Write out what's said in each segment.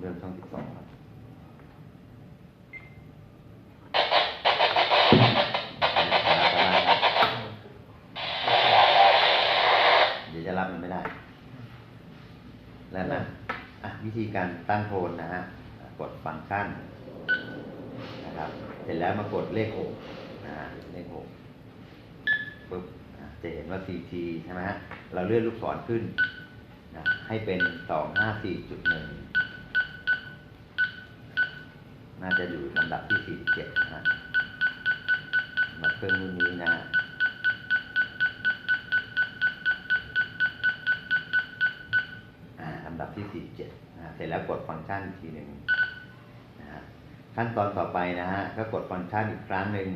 เริ่มช่องสิบสองครับเดี๋ยวจะรับมันไม่ได้ แล้วนะอะวิธีการตั้งโทนนะฮะอะกดฟังก์ชันนะครับ เสร็จแล้วมากดเลขหกนะฮะเลขหกปุ๊บอะจะเห็นว่า CT ใช่ไหมฮะ เราเลื่อนลูกศรขึ้นนะให้เป็นสองห้าสี่จุดห นึ่งน่าจะอยู่ลำดับที่สี่เจ็ดนะฮะสำหรับเครื่องรุ่นนี้นะฮะอ่าลำดับที่47นะฮะเสร็จแล้วกดฟังก์ชันอีกทีหนึ่งนะฮะขั้นตอนต่อไปนะฮะก็กดฟังก์ชันอีกครั้งหนึ่ง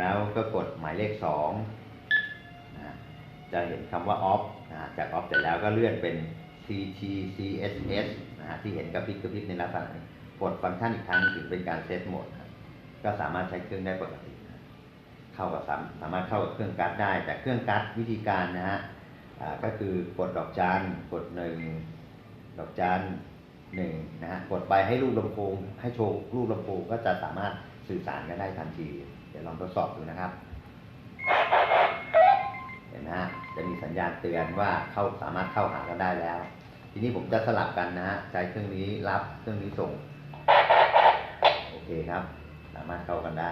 แล้วก็กดหมายเลข2นะฮะจะเห็นคำว่า off นะฮะจาก off เสร็จแล้วก็เลื่อนเป็น CT CSS นะฮะที่เห็นกระพริบกระพริบในลักษณะนี้ กดฟังก์ชันอีกครั้งถึงเป็นการเซตโหมดครับก็สามารถใช้เครื่องได้ปกติเข้ากับสามสามารถเข้ากับเครื่องการ์ดได้ แต่เครื่องการ์ดวิธีการนะฮะก็คือกดดอกจันกดหนึ่งดอกจันหนึ่งนะฮะกดไปให้ลูกลำโพงให้โชว์ลูกลำโพงก็จะสามารถสื่อสารกันได้ทันที เดี๋ยวลองทดสอบดูนะครับ เห็นนะฮะจะมีสัญญาณเตือนว่าเข้าสามารถเข้าหากันได้แล้ว ทีนี้ผมจะสลับกันนะฮะใช้เครื่องนี้รับเครื่องนี้ส่ง เคครับ สามารถเข้ากันได้